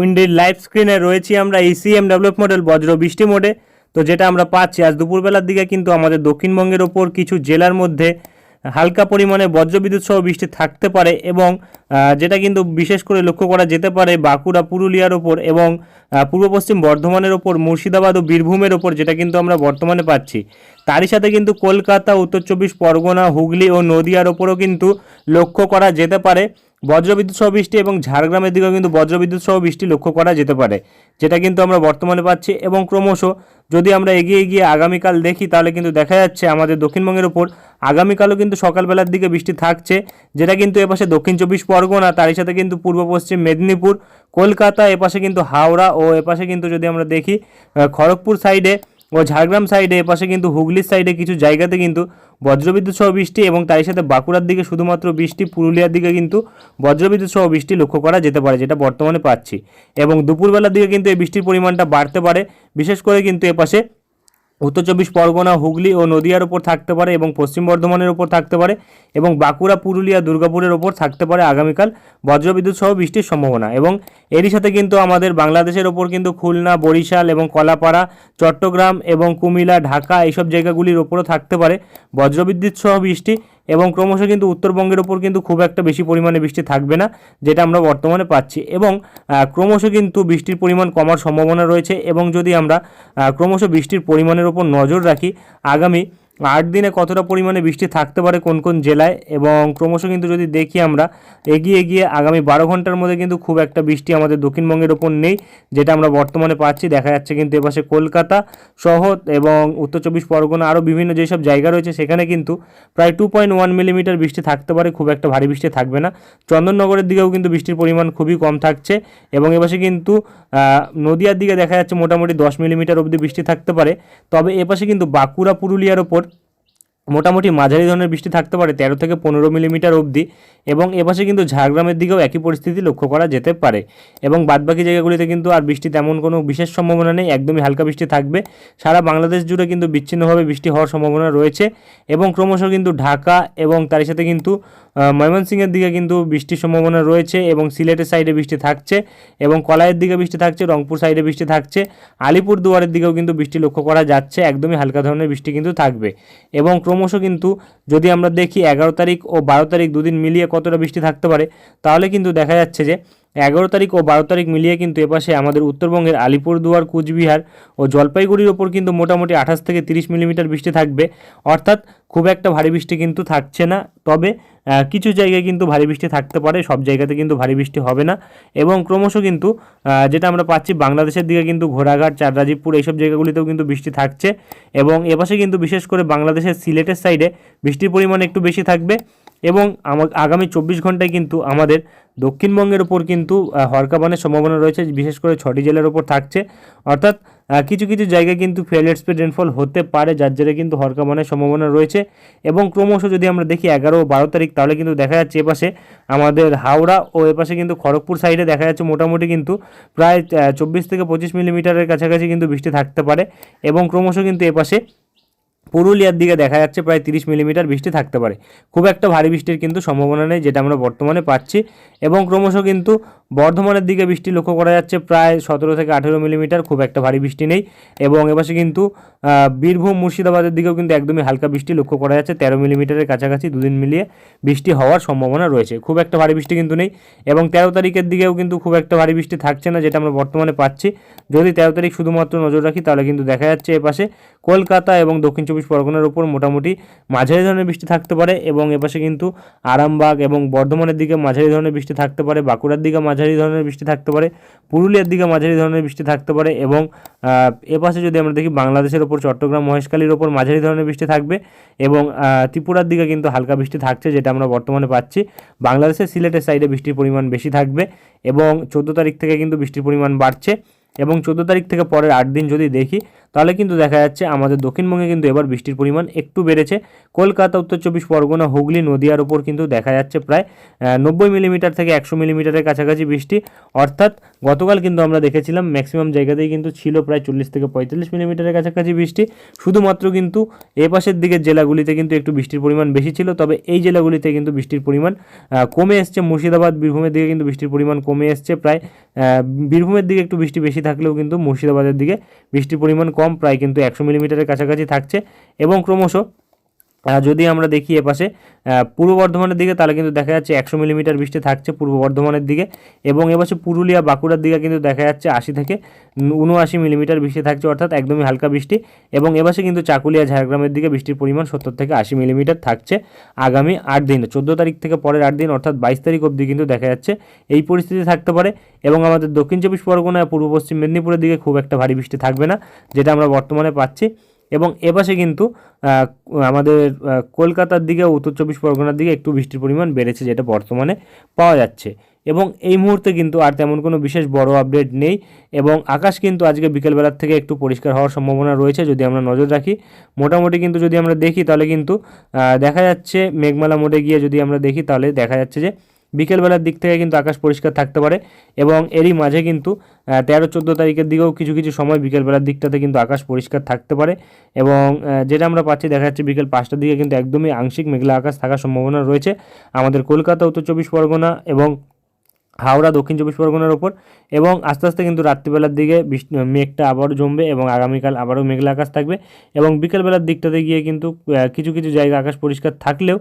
উইন্ডির live স্ক্রিনে রয়েছি আমরা ইসিএম ডেভেলপ মডেল বজ্র বৃষ্টি মোডে তো যেটা আমরা পাচ্ছি আজ দুপুরবেলার দিকে, কিন্তু আমাদের দক্ষিণবঙ্গের ওপর কিছু জেলার মধ্যে হালকা পরিমাণে বজ্রবিদ্যুৎ সহ বৃষ্টি থাকতে পারে এবং যেটা কিন্তু বিশেষ করে লক্ষ্য করা যেতে পারে বাঁকুড়া, পুরুলিয়ার ওপর এবং পূর্ব পশ্চিম বর্ধমানের ওপর, মুর্শিদাবাদ ও বীরভূমের ওপর, যেটা কিন্তু আমরা বর্তমানে পাচ্ছি। তারই সাথে কিন্তু কলকাতা, উত্তর চব্বিশ পরগনা, হুগলি ও নদিয়ার ওপরও কিন্তু লক্ষ্য করা যেতে পারে। বজ্রবিদ্যুৎ সহ বৃষ্টি এবং ঝাড়গ্রামের দিকেও কিন্তু বজ্রবিদ্যুৎ সহ বৃষ্টি লক্ষ্য করা যেতে পারে, যেটা কিন্তু আমরা বর্তমানে পাচ্ছি এবং ক্রমশ যদি আমরা এগিয়ে গিয়ে আগামীকাল দেখি তাহলে কিন্তু দেখা যাচ্ছে আমাদের দক্ষিণবঙ্গের ওপর আগামীকালও কিন্তু সকালবেলার দিকে বৃষ্টি থাকছে, যেটা কিন্তু এপাশে দক্ষিণ চব্বিশ পরগনা, তারই সাথে কিন্তু পূর্ব পশ্চিম মেদিনীপুর, কলকাতা, এপাশে কিন্তু হাওড়া ও এপাশে কিন্তু যদি আমরা দেখি খড়গপুর সাইডে ও ঝাড়গ্রাম সাইডে এপাশে কিন্তু হুগলির সাইডে কিছু জায়গাতে কিন্তু বজ্রবিদ্যুৎ সহ বৃষ্টি এবং তার সাথে বাঁকুড়ার দিকে শুধুমাত্র বৃষ্টি, পুরুলিয়ার দিকে কিন্তু বজ্রবিদ্যুৎ সহ বৃষ্টি লক্ষ্য করা যেতে পারে, যেটা বর্তমানে পাচ্ছি। এবং দুপুরবেলার দিকে কিন্তু এই বৃষ্টির পরিমাণটা বাড়তে পারে, বিশেষ করে কিন্তু এপাশে উত্তর চব্বিশ পরগনা, হুগলি ও নদিয়ার ওপর থাকতে পারে এবং পশ্চিম বর্ধমানের ওপর থাকতে পারে এবং বাঁকুড়া, পুরুলিয়া, দুর্গাপুরের ওপর থাকতে পারে আগামীকাল বজ্রবিদ্যুৎ সহ বৃষ্টির সম্ভাবনা এবং এরই সাথে কিন্তু আমাদের বাংলাদেশের ওপর কিন্তু খুলনা, বরিশাল এবং কলাপাড়া, চট্টগ্রাম এবং কুমিলা ঢাকা এইসব জায়গাগুলির ওপরও থাকতে পারে বজ্রবিদ্যুৎ সহ বৃষ্টি। এবং ক্রমশ কিন্তু উত্তরবঙ্গের ওপর কিন্তু খুব একটা বেশি পরিমাণে বৃষ্টি থাকবে না, যেটা আমরা বর্তমানে পাচ্ছি। এবং ক্রমশ কিন্তু বৃষ্টির পরিমাণ কমার সম্ভাবনা রয়েছে এবং যদি আমরা ক্রমশ বৃষ্টির পরিমাণের ওপর নজর রাখি, আগামী আট দিনে কতটা পরিমাণে বৃষ্টি থাকতে পারে কোন কোন জেলায়? এবং ক্রমশ কিন্তু যদি দেখি আমরা, এগিয়ে গিয়ে আগামী বারো ঘণ্টার মধ্যে কিন্তু খুব একটা বৃষ্টি আমাদের দক্ষিণবঙ্গের ওপর নেই, যেটা আমরা বর্তমানে পাচ্ছি। দেখা যাচ্ছে কিন্তু এপাশে কলকাতা সহ এবং উত্তর চব্বিশ পরগনা আরও বিভিন্ন যেসব জায়গা রয়েছে, সেখানে কিন্তু প্রায় টু পয়েন্ট ওয়ান মিলিমিটার বৃষ্টি থাকতে পারে। খুব একটা ভারী বৃষ্টি থাকবে না। চন্দননগরের দিকেও কিন্তু বৃষ্টির পরিমাণ খুবই কম থাকছে এবং এপাশে কিন্তু নদিয়ার দিকে দেখা যাচ্ছে মোটামুটি দশ মিলিমিটার অবধি বৃষ্টি থাকতে পারে। তবে এপাশে কিন্তু বাঁকুড়া, পুরুলিয়ার ওপর মোটামুটি মাঝারি ধরনের বৃষ্টি থাকতে পারে তেরো থেকে পনেরো মিলিমিটার অবধি এবং এপাশে কিন্তু ঝাড়গ্রামের দিকেও একই পরিস্থিতি লক্ষ্য করা যেতে পারে এবং বাদবাকি জায়গাগুলিতে কিন্তু আর বৃষ্টি তেমন কোনো বিশেষ সম্ভাবনা নেই, একদমই হালকা বৃষ্টি থাকবে। সারা বাংলাদেশ জুড়ে কিন্তু বিচ্ছিন্নভাবে বৃষ্টি হওয়ার সম্ভাবনা রয়েছে এবং ক্রমশ কিন্তু ঢাকা এবং তার সাথে কিন্তু ময়মনসিংহের দিকে কিন্তু বৃষ্টির সম্ভাবনা রয়েছে এবং সিলেটের সাইডে বৃষ্টি থাকছে এবং কলাইয়ের দিকে বৃষ্টি থাকছে, রংপুর সাইডে বৃষ্টি থাকছে। আলিপুর দুয়ারের দিকেও কিন্তু বৃষ্টি লক্ষ্য করা যাচ্ছে, একদমই হালকা ধরনের বৃষ্টি কিন্তু থাকবে এবং ক্রমশ কিন্তু যদি আমরা দেখি এগারো তারিখ ও বারো তারিখ দুদিন মিলিয়ে কতটা বৃষ্টি থাকতে পারে, তাহলে কিন্তু দেখা যাচ্ছে যে এগারো তারিখ ও বারো তারিখ মিলিয়ে কিন্তু এপাশে আমাদের উত্তরবঙ্গের আলিপুরদুয়ার, কুচবিহার ও জলপাইগুড়ির ওপর কিন্তু মোটামুটি আঠাশ থেকে তিরিশ মিলিমিটার বৃষ্টি থাকবে। অর্থাৎ খুব একটা ভারী বৃষ্টি কিন্তু থাকছে না। তবে কিছু জায়গায় কিন্তু ভারী বৃষ্টি থাকতে পারে, সব জায়গাতে কিন্তু ভারী বৃষ্টি হবে না। এবং ক্রমশ কিন্তু যেটা আমরা পাচ্ছি বাংলাদেশের দিকে কিন্তু ঘোড়াঘাট চাররাজীবপুর এইসব জায়গাগুলিতেও কিন্তু বৃষ্টি থাকছে। এবং এপাশে কিন্তু বিশেষ করে বাংলাদেশের সিলেটের সাইডে বৃষ্টির পরিমাণ একটু বেশি থাকবে। এবং আগামী চব্বিশ ঘন্টায় কিন্তু আমাদের দক্ষিণবঙ্গের ওপর কিন্তু হরকাবানের সম্ভাবনা রয়েছে, বিশেষ করে ছটি জেলার ওপর থাকছে। অর্থাৎ কিছু কিছু জায়গায় কিন্তু ফেয়ার স্পিড রেনফল হতে পারে, যার জেরে কিন্তু হরকাবানের সম্ভাবনা রয়েছে। এবং ক্রমশ যদি আমরা দেখি এগারো বারো তারিখ, তাহলে কিন্তু দেখা যাচ্ছে এপাশে আমাদের হাওড়া ও এপাশে কিন্তু খড়গপুর সাইডে দেখা যাচ্ছে মোটামুটি কিন্তু প্রায় চব্বিশ থেকে পঁচিশ মিলিমিটারের কাছাকাছি কিন্তু বৃষ্টি থাকতে পারে। এবং ক্রমশ কিন্তু এপাশে পুরুলিয়ার দিকে দেখা যাচ্ছে প্রায় তিরিশ মিলিমিটার বৃষ্টি থাকতে পারে। খুব একটা ভারী বৃষ্টির কিন্তু সম্ভাবনা নেই, যেটা আমরা বর্তমানে পাচ্ছি। এবং ক্রমশ কিন্তু বর্ধমানের দিকে বৃষ্টি লক্ষ্য করা যাচ্ছে, প্রায় সতেরো থেকে আঠেরো মিলিমিটার, খুব একটা ভারী বৃষ্টি নেই। এবং এপাশে কিন্তু বীরভূম মুর্শিদাবাদের দিকেও কিন্তু একদমই হালকা বৃষ্টি লক্ষ্য করা যাচ্ছে, তেরো মিলিমিটারের কাছাকাছি দুদিন মিলিয়ে বৃষ্টি হওয়ার সম্ভাবনা রয়েছে। খুব একটা ভারী বৃষ্টি কিন্তু নেই এবং তেরো তারিখের দিকেও কিন্তু খুব একটা ভারী বৃষ্টি থাকছে না, যেটা আমরা বর্তমানে পাচ্ছি। যদি তেরো তারিখ শুধুমাত্র নজর রাখি, তাহলে কিন্তু দেখা যাচ্ছে এপাশে কলকাতা এবং দক্ষিণ চব্বিশ পরগনার উপর মোটামুটি মাঝারি ধরনের বৃষ্টি থাকতে পারে এবং এপাশে কিন্তু আরামবাগ এবং বর্ধমানের দিকে মাঝারি ধরনের বৃষ্টি থাকতে পারে, বাঁকুড়ার দিকে মাঝারি ধরনের বৃষ্টি থাকতে পারে, পুরুলিয়ার দিকে মাঝারি ধরনের বৃষ্টি থাকতে পারে এবং এপাশে যদি আমরা দেখি বাংলাদেশের ওপর, চট্টগ্রাম মহেশখালীর ওপর মাঝারি ধরনের বৃষ্টি থাকবে এবং ত্রিপুরার দিকে কিন্তু হালকা বৃষ্টি থাকছে যেটা আমরা বর্তমানে পাচ্ছি। বাংলাদেশের সিলেটের সাইডে বৃষ্টির পরিমাণ বেশি থাকবে এবং চোদ্দ তারিখ থেকে কিন্তু বৃষ্টির পরিমাণ বাড়ছে এবং চোদ্দ তারিখ থেকে পরের আট দিন যদি দেখি তাহলে কিন্তু দেখা যাচ্ছে আমাদের দক্ষিণবঙ্গে কিন্তু এবার বৃষ্টির পরিমাণ একটু বেড়েছে। কলকাতা, উত্তর চব্বিশ পরগনা, হুগলি, নদিয়ার ওপর কিন্তু দেখা যাচ্ছে প্রায় নব্বই মিলিমিটার থেকে একশো মিলিমিটারের কাছাকাছি বৃষ্টি। অর্থাৎ গতকাল কিন্তু আমরা দেখেছিলাম ম্যাক্সিমাম জায়গাতেই কিন্তু ছিল প্রায় চল্লিশ থেকে পঁয়তাল্লিশ মিলিমিটারের কাছাকাছি বৃষ্টি। শুধুমাত্র কিন্তু এপাশের দিকের জেলাগুলিতে কিন্তু একটু বৃষ্টির পরিমাণ বেশি ছিল, তবে এই জেলাগুলিতে কিন্তু বৃষ্টির পরিমাণ কমে এসছে। মুর্শিদাবাদ, বীরভূমের দিকে কিন্তু বৃষ্টির পরিমাণ কমে এসছে প্রায় বীরভূমের দিকে একটু বৃষ্টি বেশি থাকলেও কিন্তু মুর্শিদাবাদের দিকে বৃষ্টির পরিমাণ কম প্রায় কিন্তু একশো মিলিমিটারের কাছাকাছি থাকছে এবং ক্রমশ যদি আমরা দেখি এপাশে পূর্ব বর্ধমানের দিকে, তাহলে কিন্তু দেখা যাচ্ছে একশো মিলিমিটার বৃষ্টি থাকছে পূর্ব বর্ধমানের দিকে এবং এপাশে পুরুলিয়া, বাঁকুড়ার দিকে কিন্তু দেখা যাচ্ছে আশি থেকে উনআশি মিলিমিটার বৃষ্টি থাকছে, অর্থাৎ একদমই হালকা বৃষ্টি এবং এপাশে কিন্তু চাকুলিয়া, ঝাড়গ্রামের দিকে বৃষ্টির পরিমাণ সত্তর থেকে আশি মিলিমিটার থাকছে আগামী আট দিন, চোদ্দ তারিখ থেকে পরের আট দিন, অর্থাৎ বাইশ তারিখ অবধি কিন্তু দেখা যাচ্ছে এই পরিস্থিতি থাকতে পারে এবং আমাদের দক্ষিণ চব্বিশ পরগনা, পূর্ব পশ্চিম মেদিনীপুরের দিকে খুব একটা ভারী বৃষ্টি থাকবে না, যেটা আমরা বর্তমানে পাচ্ছি। এবং এপাশে কিন্তু আমাদের কলকাতার দিকে উত্তর চব্বিশ পরগনার দিকে একটু বৃষ্টির পরিমাণ বেড়েছে যেটা বর্তমানে পাওয়া যাচ্ছে। এবং এই মুহূর্তে কিন্তু আর তেমন কোনো বিশেষ বড় আপডেট নেই এবং আকাশ কিন্তু আজকে বিকেলবেলার থেকে একটু পরিষ্কার হওয়ার সম্ভাবনা রয়েছে যদি আমরা নজর রাখি। মোটামুটি কিন্তু যদি আমরা দেখি তাহলে কিন্তু দেখা যাচ্ছে মেঘমালা মোড়ে গিয়ে যদি আমরা দেখি তাহলে দেখা যাচ্ছে যে বিকেলবেলার দিক থেকে কিন্তু আকাশ পরিষ্কার থাকতে পারে এবং এরই মাঝে কিন্তু তেরো চোদ্দ তারিখের দিকেও কিছু কিছু সময় বিকেলবেলার দিকটাতে কিন্তু আকাশ পরিষ্কার থাকতে পারে এবং যেটা আমরা পাচ্ছি দেখা যাচ্ছে বিকেল পাঁচটার দিকে কিন্তু একদমই আংশিক মেঘলা আকাশ থাকার সম্ভাবনা রয়েছে। আমাদের কলকাতা উত্তর চব্বিশ পরগনা এবং হাওড়া, দক্ষিণ চব্বিশ পরগনার ওপর এবং আস্তে আস্তে কিন্তু রাত্রিবেলার দিকে মেঘটা আবারও জমবে এবং আগামীকাল আবারও মেঘলা আকাশ থাকবে এবং বিকেলবেলার দিকটাতে গিয়ে কিন্তু কিছু কিছু জায়গা আকাশ পরিষ্কার থাকলেও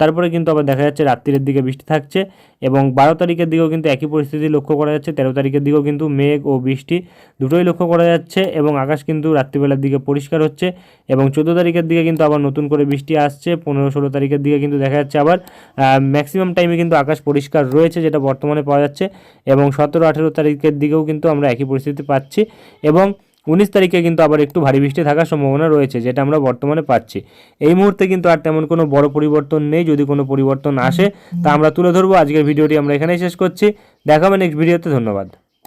তারপরে কিন্তু আবার দেখা যাচ্ছে রাত্রির দিকে বৃষ্টি থাকছে এবং বারো তারিখের দিকেও কিন্তু একই পরিস্থিতি লক্ষ্য করা যাচ্ছে। তেরো তারিখের দিকেও কিন্তু মেঘ ও বৃষ্টি দুটোই লক্ষ্য করা যাচ্ছে এবং আকাশ কিন্তু রাত্রিবেলার দিকে পরিষ্কার হচ্ছে এবং চোদ্দ তারিখের দিকে কিন্তু আবার নতুন করে বৃষ্টি আসছে। পনেরো, ষোলো তারিখের দিকে কিন্তু দেখা যাচ্ছে আবার ম্যাক্সিমাম টাইমে কিন্তু আকাশ পরিষ্কার রয়েছে যেটা বর্তমানে পাওয়া যাচ্ছে এবং সতেরো, আঠেরো তারিখের দিকেও কিন্তু আমরা একই পরিস্থিতি পাচ্ছি এবং উনিশ তারিখে কিন্তু আবার একটু ভারী বৃষ্টি থাকার সম্ভাবনা রয়েছে, যেটা আমরা বর্তমানে পাচ্ছি। এই মুহূর্তে কিন্তু আর তেমন কোনো বড় পরিবর্তন নেই, যদি কোনো পরিবর্তন আসে, তা আমরা তুলে ধরবো। আজকের ভিডিওটি আমরা এখানেই শেষ করছি। দেখাবেন নেক্সট ভিডিওতে ধন্যবাদ।